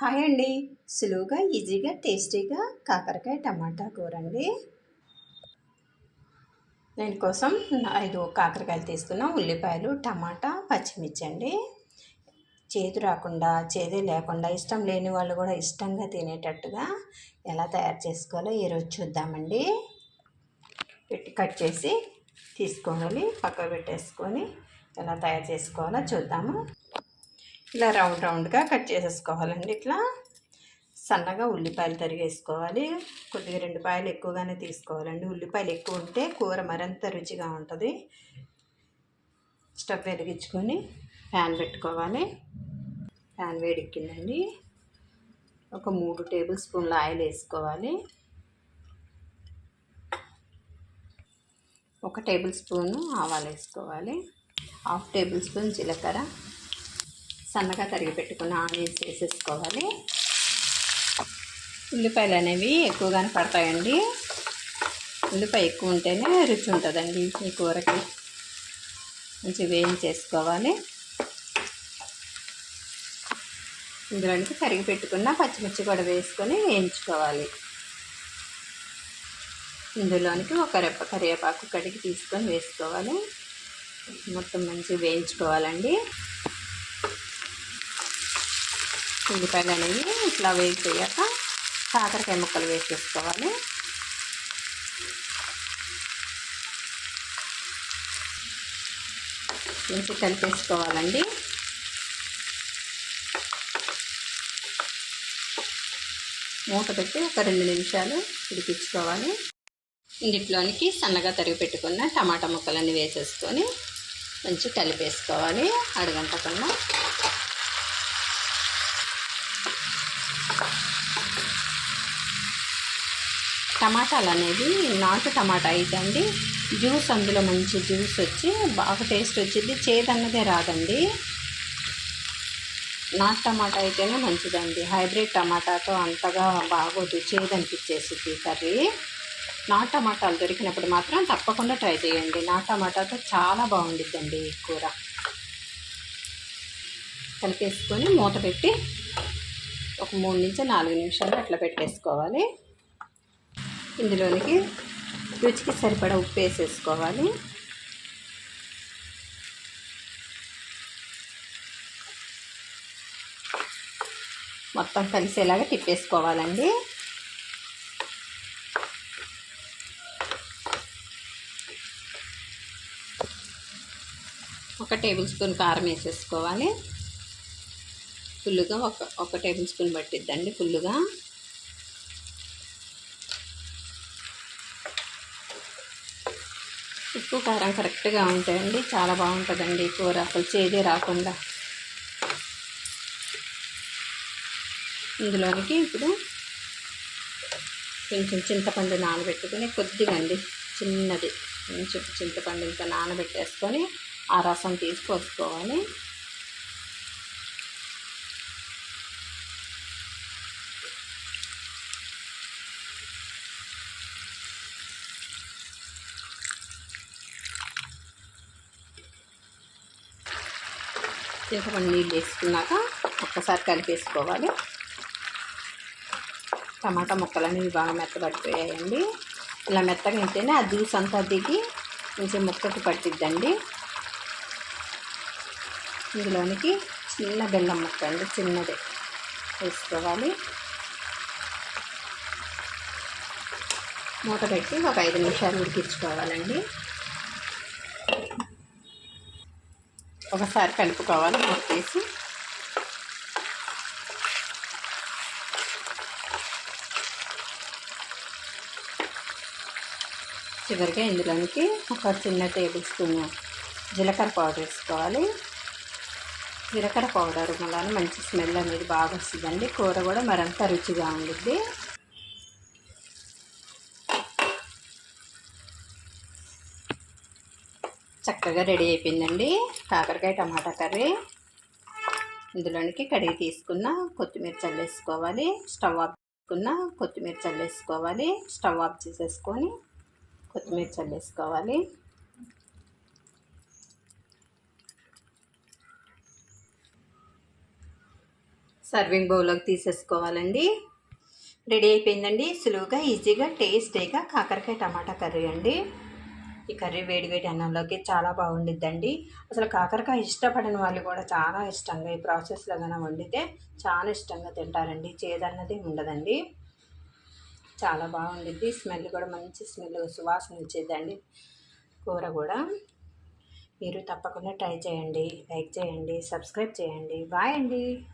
Hi అండి. సులువుగా ఈజీగా టేస్టీగా కాకరకాయ టమాటా కూర అండి. నేను కోసం ఐదు కాకరకాయలు తీసుకున్న ఉల్లిపాయలు టమాటా పచ్చిమిర్చి అండి. చేదు రాకుండా చేదే లేకుండా ఇష్టం లేని వాళ్ళు కూడా ఇష్టంగా తినేటట్టుగా ఎలా తయారు చేసుకోవాలో ఈరోజు చూద్దామండి. పెట్టి కట్ చేసి తీసుకోవాలి పక్కకు పెట్టేసుకొని ఎలా తయారు చేసుకోవాలో చూద్దాము. ఇలా రౌండ్ రౌండ్గా కట్ చేసేసుకోవాలండి. ఇట్లా సన్నగా ఉల్లిపాయలు తరిగేసుకోవాలి. కొద్దిగా రెండు పాయలు ఎక్కువగానే తీసుకోవాలండి. ఉల్లిపాయలు ఎక్కువ ఉంటే కూర మరింత రుచిగా ఉంటుంది. స్టవ్ వెలిగించుకొని ప్యాన్ పెట్టుకోవాలి. ప్యాన్ వేడెక్కిందండి. ఒక మూడు టేబుల్ స్పూన్ల ఆయిల్ వేసుకోవాలి. ఒక టేబుల్ స్పూను ఆవాలు వేసుకోవాలి. హాఫ్ టేబుల్ స్పూన్ జీలకర్ర. సన్నగా తరిగి పెట్టుకున్న ఆనియన్స్ వేసేసుకోవాలి. ఉల్లిపాయలు అనేవి ఎక్కువగానే పడతాయండి. ఉల్లిపాయ ఎక్కువ ఉంటేనే రుచి ఉంటుందండి ఈ కూరకి. మంచి వేయించేసుకోవాలి. ఇందులోనికి తరిగి పెట్టుకున్న పచ్చిమిర్చి కూడా వేసుకొని వేయించుకోవాలి. ఇందులోనికి ఒక రెప్ప కరివేపాకు కడిగి తీసుకొని వేసుకోవాలి. మొత్తం మంచిగా వేయించుకోవాలండి. ఉల్లిపాయలు అనేవి ఇట్లా వేగిపోయాక కాకరకాయ ముక్కలు వేసేసుకోవాలి. మంచి కలిపేసుకోవాలండి. మూత పెట్టి ఒక రెండు నిమిషాలు ఉడికించుకోవాలి. ఇందులోనికి సన్నగా తరిగి పెట్టుకున్న టమాటా ముక్కలన్నీ వేసేసుకొని మంచి కలిపేసుకోవాలి. అడగంటకుండా టమాటాలు అనేవి నాటు టమాటా అయితే అండి జ్యూస్ అందులో మంచి జ్యూస్ వచ్చి బాగా టేస్ట్ వచ్చింది. చేదన్నదే రాదండి. నాటు టమాటా అయితేనే మంచిదండి. హైబ్రిడ్ టమాటాతో అంతగా బాగోదు. చేదనిపించేసింది కర్రీ. నాటు టమాటాలు దొరికినప్పుడు మాత్రం తప్పకుండా ట్రై చేయండి. నాటు టమాటాతో చాలా బాగుండిద్దండి కూర. కలిపేసుకొని మూత పెట్టి ఒక మూడు నుంచి నాలుగు నిమిషాలు అట్లా పెట్టేసుకోవాలి. ఇందులోనికి రుచికి సరిపడా ఉప్పు వేసేసుకోవాలి. మొత్తం కలిసేలాగా తిప్పేసుకోవాలండి. ఒక టేబుల్ స్పూన్ కారం వేసేసుకోవాలి. ఫుల్లుగా ఒక ఒక టేబుల్ స్పూన్ పట్టిద్దండి ఫుల్లుగా. ఉప్పు కారం కరెక్ట్గా ఉంటాయండి చాలా బాగుంటుందండి కూర. అసలు చేదే రాకుండా. ఇందులోనికి ఇప్పుడు కొంచెం చింతపండు నానబెట్టుకుని కొద్దిగా అండి చిన్నది. కొంచెం చింతపండు ఇంత నానబెట్టేసుకొని ఆ రసం తీసి పోసుకోవాలి. చింతపండు నీళ్ళు వేసుకున్నాక ఒక్కసారి కలిపేసుకోవాలి. టమాటా ముక్కలు అనేవి బాగా మెత్తబడిపోయాయండి. ఇలా మెత్తగా ఉంటేనే ఆ జ్యూస్ అంతా దిగి కొంచెం ముక్కకి పట్టిద్దండి. ఇందులోనికి చిన్న బెల్లం ముక్క అండి చిన్నదే వేసుకోవాలి. మూత పెట్టి ఒక ఐదు నిమిషాలు ఉడికించుకోవాలండి. ఒకసారి కలుపుకోవాలి మూత చివరిగా ఇందులోనికి ఒక చిన్న టేబుల్ స్పూన్ జీలకర్ర పౌడర్ వేసుకోవాలి. జీలకర్ర పౌడర్ వల్ల మంచి స్మెల్ అనేది బాగా వస్తుందండి. కూర కూడా మరంత రుచిగా ఉండిద్ది. చక్కగా రెడీ అయిపోయిందండి. కాకరకాయ టమాటా కర్రీ. ఇందులోనికి కడిగి తీసుకున్న కొత్తిమీర చల్లేసుకోవాలి. స్టవ్ ఆఫ్ చేసుకున్న కొత్తిమీర చల్లేసుకోవాలి. స్టవ్ ఆఫ్ చేసేసుకొని కొత్తిమీర చల్లేసుకోవాలి. సర్వింగ్ బౌల్లోకి తీసేసుకోవాలండి. రెడీ అయిపోయిందండి. సులువుగా ఈజీగా టేస్టీగా కాకరకాయ టమాటా కర్రీ అండి. ఈ కర్రీ వేడి వేడి అన్నంలోకి చాలా బాగుండిద్దండి. అసలు కాకరకాయ ఇష్టపడిన వాళ్ళు కూడా చాలా ఇష్టంగా ఈ ప్రాసెస్లో కనుక వండితే చాలా ఇష్టంగా తింటారండి. చేదన్నది ఉండదండి. చాలా బాగుండిద్ది. స్మెల్ కూడా మంచి స్మెల్ సువాసన వచ్చేదండి కూర కూడా. మీరు తప్పకుండా ట్రై చేయండి. లైక్ చేయండి. సబ్స్క్రైబ్ చేయండి. బాయ్ అండి.